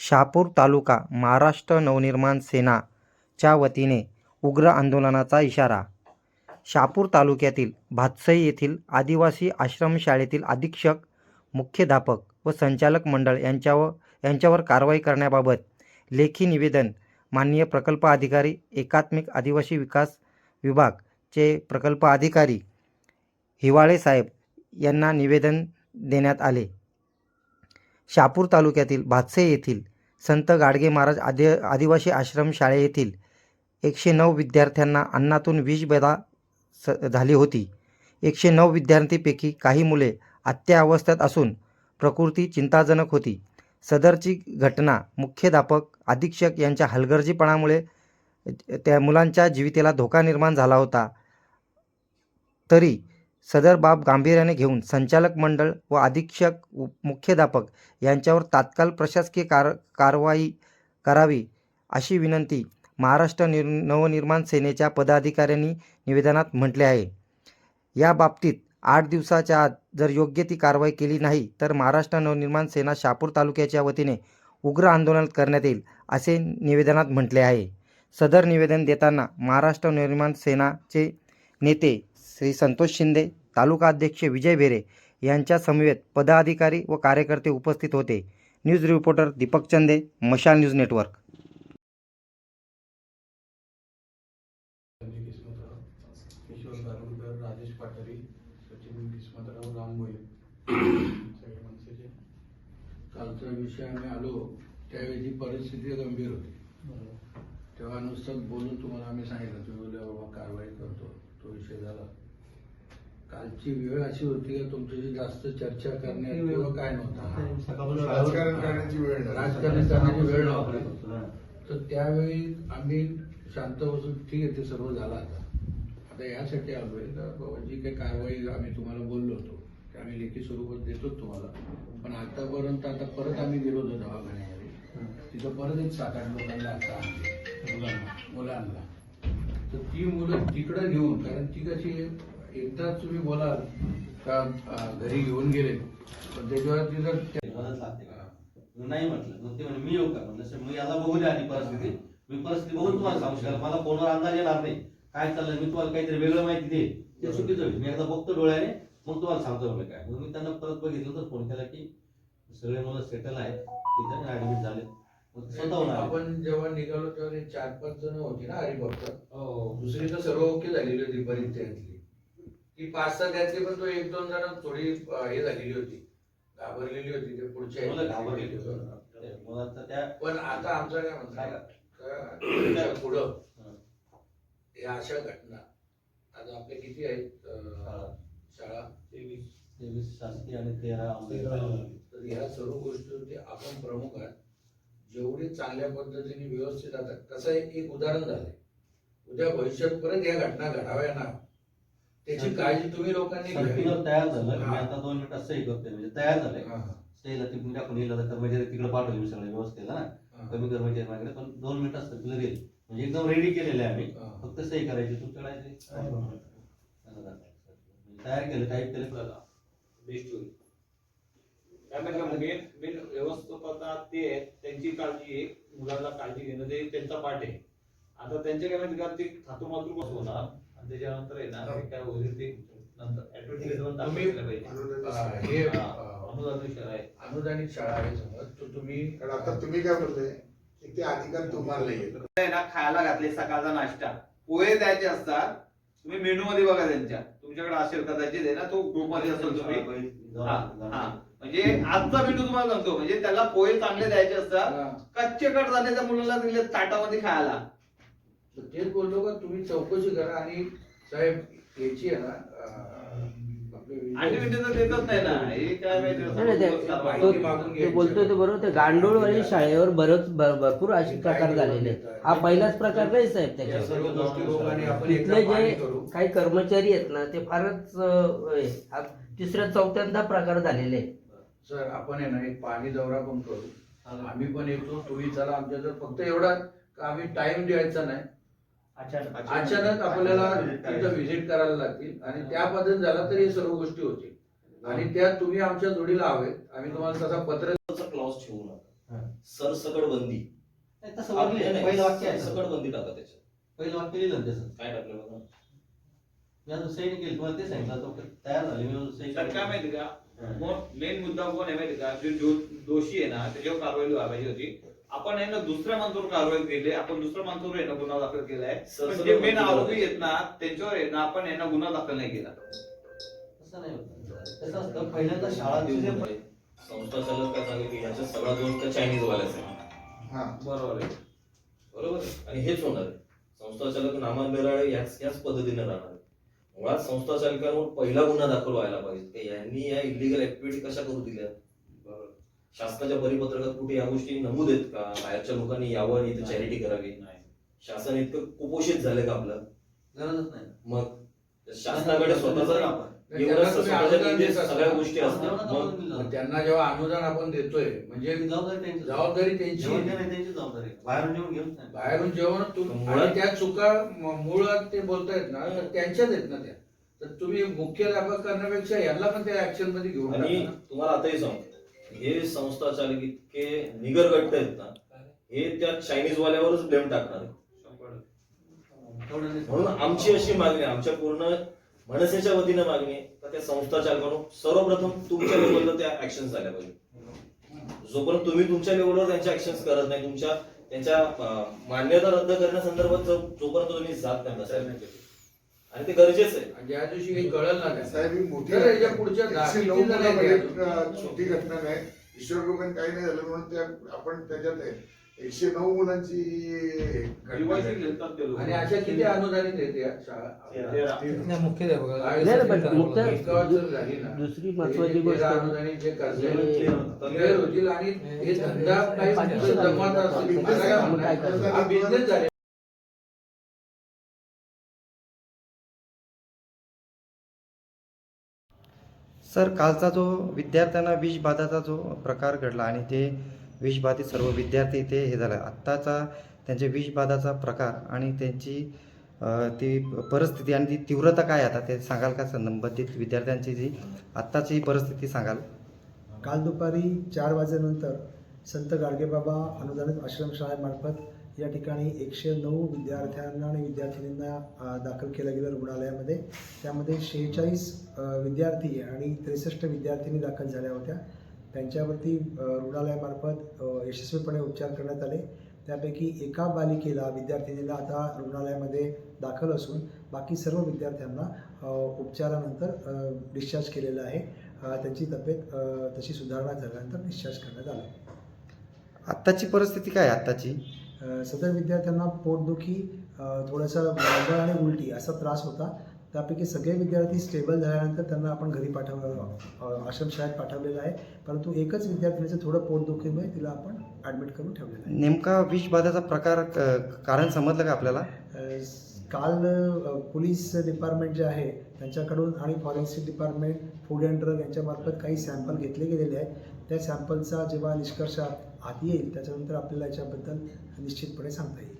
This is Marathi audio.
शहापूर तालुका महाराष्ट्र नवनिर्माण सेनाच्या वतीने उग्र आंदोलनाचा इशारा. शहापूर तालुक्यातील भातसई येथील आदिवासी आश्रमशाळेतील अधीक्षक मुख्याध्यापक व संचालक मंडळ यांच्यावर यांच्यावर कारवाई करण्याबाबत लेखी निवेदन माननीय प्रकल्प अधिकारी एकात्मिक आदिवासी विकास विभागचे प्रकल्प अधिकारी हिवाळे साहेब यांना निवेदन देण्यात आले. शापूर तालुक्यातील भातसे येथील संत गाडगे महाराज आदि आदिवासी आश्रम शाळे येथील एकशे नऊ विद्यार्थ्यांना अन्नातून विषबाधा स झाली होती. एकशे नऊ विद्यार्थीपैकी काही मुले अत्याअवस्थेत असून प्रकृती चिंताजनक होती. सदरची घटना मुख्याध्यापक अधीक्षक यांच्या हलगर्जीपणामुळे त्या मुलांच्या जीवितेला धोका निर्माण झाला होता. तरी सदर बाब गांभीर्याने घेऊन संचालक मंडळ व अधीक्षक मुख्याध्यापक यांच्यावर तात्काळ प्रशासकीय कार कारवाई करावी अशी विनंती महाराष्ट्र निर नवनिर्माण सेनेच्या पदाधिकाऱ्यांनी निवेदनात म्हटले आहे. या बाबतीत आठ दिवसाच्या आत जर योग्य ती कारवाई केली नाही तर महाराष्ट्र नवनिर्माण सेना शापूर तालुक्याच्या वतीने उग्र आंदोलन करण्यात येईल असे निवेदनात म्हटले आहे. सदर निवेदन देताना महाराष्ट्र नवनिर्माण सेनाचे नेते श्री संतोष शिंदे तालुका अध्यक्ष विजय बेरे यांच्या समवेत पदाधिकारी व कार्यकर्ते उपस्थित होते. News reporter Deepak Chande Mashal news network. Sanjay Kismatrao Kishor Darudkar Rajesh Patri Sachin Kismatrao Ram Bhoye सगळे माणसाचे कालचा विषय आम्ही आलो त्यावेळी जी परिस्थिती गंभीर होती. तेव्हा नुसतं बोलून तुम्हाला आम्ही सांगितलं तुम्ही बाबा कारवाई करतो. तो विषय कालची वेळ अशी होती का तुमच्याशी जास्त चर्चा करण्यात किंवा काय नव्हता? राजकारण करण्याची वेळ. राजकारण करण्याची वेळ नव्हती. तर त्यावेळी आम्ही शांत बसून ठीक आहे ते सर्व झालं आता. आता यासाठी आलोय. का बाबा जी काही कारवाई आम्ही तुम्हाला बोललो होतो. ते आम्ही लेखी स्वरूपात देतोच तुम्हाला. पण आतापर्यंत आता परत आम्ही गेलो होतो दवाखान्यामध्ये तिथं परत एक सात आठ लोकांना आता आणले मुलांना. मुलांना. तर ती मुलं तिकडं घेऊन कारण ती कशी एकदा तुम्ही बोलाल का घरी घेऊन गेले पण त्याच्यावर तिथं मी नाही म्हटलं. मग ते म्हणे मी येऊ का? म्हटलं सर मग याला बघू द्या आधी परिस्थिती. मी परिस्थिती बघून तुम्हाला सांगू शकाल. मला फोनवर अंदाज येणार नाही. काय चाललंय? मी तुम्हाला काहीतरी वेगळं माहिती दे. ते चुकीचं होईल. मी एकदा बघतो डोळ्याने मग तुम्हाला सांगतो म्हटलं काय. मग मी त्यांना परत बघितलं तर फोन केला की सगळे मुलं सेटल आहेत. तिथे ऍडमिट झाले. आपण जेव्हा निघालो तेव्हा चार पाच जण होती ना हरिभक्त दुसरी तर सर्व ओके झालेली होती बरीच त्यातली ती पाच सहा त्यातली पण तो एक दोन जण थोडी हे झालेली होती. घाबरलेली होती ते पुढच्या. घाबरलेली होती. पण आता आमचं काय याच्या पुढं. हं. या अशा घटना. आता आपल्या किती आहेत शाळा. शाळा? तेवीस. शासकीय आणि तेरा. तर. ह्या सर्व गोष्टी आपण प्रमुख आहात. जेवढे चांगल्या पद्धतीने व्यवस्थित आता कसं आहे एक उदाहरण झालंय. उद्या भविष्यात परत या घटना घडाव्या ना? त्याची काळजी तुम्ही लोकांनी घ्यावी सर्क्युलर तयार झालं. मी हा. आता दोन मिनिटात सही करतोय. म्हणजे तयार झालंय. हा, हा, स्टेला ती टाकून येईल. आता कर्मचारी तिकडे पाठवले मी सगळ्या व्यवस्थेला. ना हा. कमी कर्मचारी माझ्याकडे पण दोन मिनिटात सर्क्युलर येईल म्हणजे एकदम रेडी केलेले आहे आम्ही. हा. फक्त सही करायची. तुमच्याकडे आहे ते? म्हणजे तयार केलं. टाईप केलं. बेस्ट होईल कारण मेन मेन व्यवस्थापता ते आहेत त्यांची काळजी आहे. मुलांना काळजी घेणं. ते त्यांचा पाठ आहे. आता त्यांच्या काय माहिती का? ते थातू मातू कसं होणार. आणि त्याच्यानंतर आहे ना ते काय होईल ते नंतर तुम्ही पाहिजे. अं, हे हा, अं, अनुदानित शाळा आहे. अनुदानित शाळा आहे समज तर तुम्ही कारण आता तुम्ही काय बोलताय? की ते अधिकार तुम्हाला आहे ना खायला घातले सकाळचा नाश्ता. पोहे द्यायचे असतात तुम्ही मेनू मध्ये बघा त्यांच्या. तुमच्याकडे असेल कदाचित आहे ना तो ग्रुपमध्ये असेल तुम्ही. हा, हा. म्हणजे आजचा मेनू तुम्हाला सांगतो म्हणजे त्याला पोहे चांगले द्यायचे असतात हा. कच्चे कट झाले त्या मुलाला दिले ताटामध्ये खायला. तर तेच बोललो का तुम्ही चौकशी करा आणि साहेब याची आहे ना आपले आणि विजय- विजय तर देतच नाही ना. हे काय माहिती नाही, नाही, ते- कारवाई. तो- माहिती मागून ते घ्यायची. बोलतोय ते बरोबर. ते गांडोळवाडी शाळेवर बरंच भरपूर असे प्रकार झालेले आहेत. हा पहिलाच प्रकार नाही साहेब या त्याच्यावर. सर्व गोष्टी लोकांनी आपण एकदा तिथले पाहणी जे करू. काही कर्मचारी आहेत ना ते फारच अं, हे, हा तिसऱ्या चौथ्यांदा प्रकार झालेले आहेत. सर आपण आहे ना एक पाणी दौरा पण करू. आम्ही पण येतो. तुम्ही चला. आमच्या फक्त एवढा का आम्ही टाइम द्यायचा नाही. अचानक. आपल्याला तिथं व्हिजिट करायला लागतील. आणि त्या पद्धतीत झाला तर हे सर्व गोष्टी होतील. आणि त्या तुम्ही आमच्या जोडीला हवेत. आम्ही तुम्हाला तसा पत्र क्लॉज ठेवू नका. हा. सरसकट बंदी. पहिलं वाक्य आहे. सरसकट बंदी टाका त्याच्यात. पहिलं वाक्य लिहिलं तसं काय टाकलं बघा. मी सैनिक केली. तुम्हाला ते सांगितलं तयार झाले. मी सैनिक तर काय माहिती का? हा. मेन मुद्दा कोण आहे माहिती का? जे दोषी आहे ना त्याच्यावर कारवाई व्हायची होती. आपण आहे ना दुसऱ्या माणसावर कारवाई केली आपण दुसऱ्या माणसावर आहे ना गुन्हा दाखल केलाय. पण सर- जे मेन आरोपी आहेत ना त्यांच्यावर आहे ना आपण आहे ना गुन्हा दाखल नाही केला. तसं नाही होत. कसं असतं. पहिल्यांदा शाळा देऊ दिवशी म्हणजे संस्था चालक काय सांगेल की याच्या सगळा दोष त्या चायनीज वाल्याचा आहे हा. बरोबर आहे. बरोबर आहे? आणि हेच होणार आहे. संस्था चालक नामान बेराळे याच याच पद्धतीने राहणार आहे. मुळात संस्था चालकांवर पहिला गुन्हा दाखल व्हायला पाहिजे. यांनी या इलिगल ऍक्टिव्हिटी कशा करू दिल्या? शासनाच्या परिपत्रकात कुठे या गोष्टी नमूद आहेत का बाहेरच्या लोकांनी यावं आणि इथे चॅरिटी करावी नाही. शासन इतकं कुपोषित झालं का आपलं गरजच नाही मग शासनाकडे स्वतःचा. एवढं स्वतःच्या. सगळ्या गोष्टी असतात मग. मग त्यांना जेव्हा अनुदान आपण देतोय म्हणजे जबाबदारी त्यांची जबाबदारी त्यांची जेवण आहे. देणं त्यांची जबाबदारी आहे. बाहेरून जेवण घेऊन नाही बाहेरून जेवण तुम मुळात- आणि त्या चुका म- मुळात ते बोलतायत ना तर त्यांच्याच आहेत ना त्या तर तुम्ही मुख्याध्यापक करण्यापेक्षा यांना पण त्या ऍक्शनमध्ये घेऊन आणि टाका ना. तुम्हाला आताही सांगतो हे संस्था चालक इतके निगरगट्ट आहेत ना हे त्या चायनीज वाल्यावरच ब्लेम टाकणार आहेत. म्हणून आमची अशी मागणी आहे, आमच्या पूर्ण मनसेच्या वतीनं मागणी आहे का त्या संस्था चालकांनो सर्वप्रथम तुमच्या लेवलवर त्या ऍक्शन झाल्या पाहिजे जोपर्यंत तुम्ही तुमच्या लेवलवर त्यांच्या ऍक्शन करत नाही तुमच्या त्यांच्या मान्यता रद्द करण्यासंदर्भात जो- जोपर्यंत तुम्ही जात नाही बसायला आणि ते गरजेचं आहे आणि ज्या दिवशी काही कळलं ना. साहेब ही मोठी तर याच्या पुढच्या एकशे नऊ? एक, अ, छोटी घटना नाही ईश्वर लोकांनी काही नाही झालं म्हणून त्या आपण त्याच्यात आहे. एकशे नऊ मुलांची घटना रिवायची घडली. घेतात ते लोक. आणि अशा किती अनुदानित आहेत या शाळा नाही, पण मुख्य- एकावर जर झाली ना, दुसरी महत्वाची जे गोष्ट तेरा अनुदानित जे कर्ज आहे, clear होतील आणि हे धंदा काही जमत असेल मला काय बिझनेस झाले सर कालचा जो विद्यार्थ्यांना विषबाधाचा जो प्रकार घडला आणि ते विषबाधित सर्व विद्यार्थी ते हे झालं आत्ताचा त्यांच्या विषबाधाचा प्रकार आणि त्यांची ती परिस्थिती आणि ती तीव्रता काय आता ते सांगाल का? संबंधित विद्यार्थ्यांची जी आत्ताची परिस्थिती सांगाल. काल दुपारी चार वाजेनंतर संत गाडगेबाबा अनुदानित आश्रमशाळेमार्फत या ठिकाणी एकशे नऊ विद्यार्थ्यांना आणि विद्यार्थिनींना दाखल केलं गेलं रुग्णालयामध्ये. त्यामध्ये शेहेचाळीस विद्यार्थी आणि त्रेसष्ट विद्यार्थिनी दाखल झाल्या होत्या. त्यांच्यावरती रुग्णालयामार्फत यशस्वीपणे उपचार करण्यात आले. त्यापैकी एका बालिकेला विद्यार्थिनीला आता रुग्णालयामध्ये दाखल असून बाकी सर्व विद्यार्थ्यांना उपचारानंतर डिस्चार्ज केलेलं आहे. त्यांची तब्येत तशी सुधारणा झाल्यानंतर डिस्चार्ज करण्यात आला. आत्ताची परिस्थिती काय आहे? आत्ताची? सदर विद्यार्थ्यांना पोटदुखी थोडंसं गोंधळ आणि उलटी असा त्रास होता. त्यापैकी सगळे विद्यार्थी स्टेबल झाल्यानंतर त्यांना आपण घरी पाठव अ, आश्रमशाळेत पाठवलेलं आहे. परंतु एकच विद्यार्थिनीचं थोडं पोटदुखीमुळे तिला आपण ॲडमिट करून ठेवलेलं आहे. नेमका विषबाधाचा प्रकार कारण समजलं का आपल्याला? काल पोलीस डिपार्टमेंट जे आहे त्यांच्याकडून आणि forensic department food and drug यांच्यामार्फत काही सॅम्पल घेतले गेलेले आहेत. त्या सॅम्पलचा जेव्हा निष्कर्ष आत येईल. त्याच्यानंतर आपल्याला याच्याबद्दल निश्चितपणे सांगता येईल.